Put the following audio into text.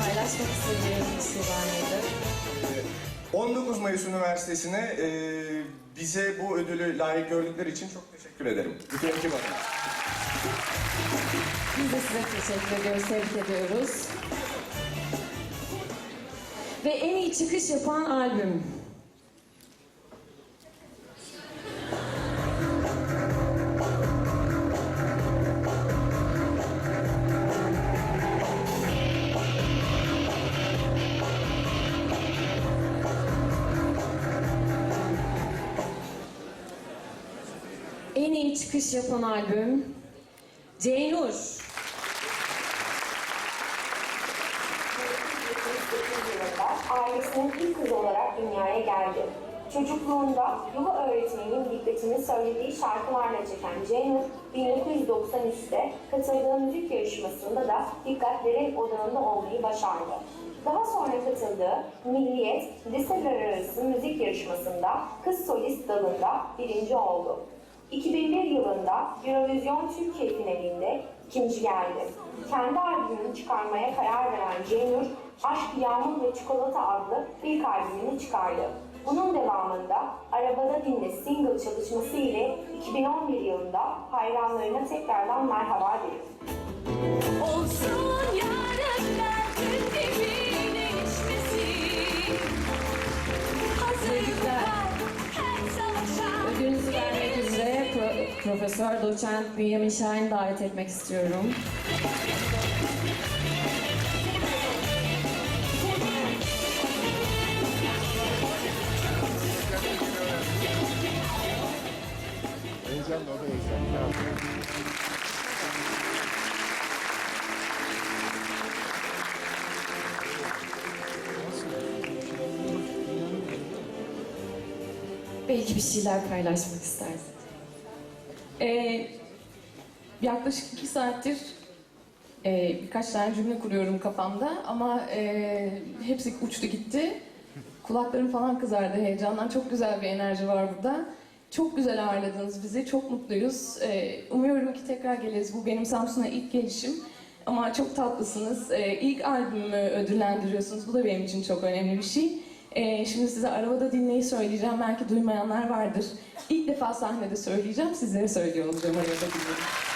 Paylaşmak istediğim bir şey var mıydı? 19 Mayıs Üniversitesi'ne e, bize bu ödülü layık gördükleri için çok teşekkür ederim. Bütün ekip adına. Biz de size teşekkür ediyoruz, tebrik ediyoruz. Ve en iyi çıkış yapan albüm. İyi çıkış yapan albüm Ceynur. ailesinin ilk kızı olarak dünyaya geldi. Çocukluğunda yuva öğretmeninin dikkatini söylediği şarkılarla çeken Ceynur, 1993'te katıldığı müzik yarışmasında da dikkatlerin odağında olmayı başardı. Daha sonra katıldığı Milliyet Liseler Arası Müzik Yarışması'nda kız solist dalında birinci oldu. 2001 yılında Eurovision Türkiye finalinde ikinci geldi. Kendi albümünü çıkarmaya karar veren Ceynur, Aşk, Yağmur ve Çikolata adlı ilk albümünü çıkardı. Bunun devamında Arabada Dinle single çalışması ile 2011 yılında hayranlarına tekrardan merhaba dedi. Profesör Doçent Bünyamin Şahin'i davet etmek istiyorum. Heyecanlı. Belki bir şeyler paylaşmak istersin. Ee, yaklaşık iki saattir e, birkaç tane cümle kuruyorum kafamda ama e, hepsi uçtu gitti. Kulaklarım falan kızardı heyecandan. Çok güzel bir enerji var burada. Çok güzel ağırladınız bizi. Çok mutluyuz. Ee, umuyorum ki tekrar geliriz. Bu benim Samsun'a ilk gelişim. Ama çok tatlısınız. Ee, ilk albümümü ödüllendiriyorsunuz. Bu da benim için çok önemli bir şey. Ee, şimdi size arabada dinleyi söyleyeceğim. Belki duymayanlar vardır. İlk defa sahnede söyleyeceğim. Sizlere söylüyor olacağım arabada dinleyi.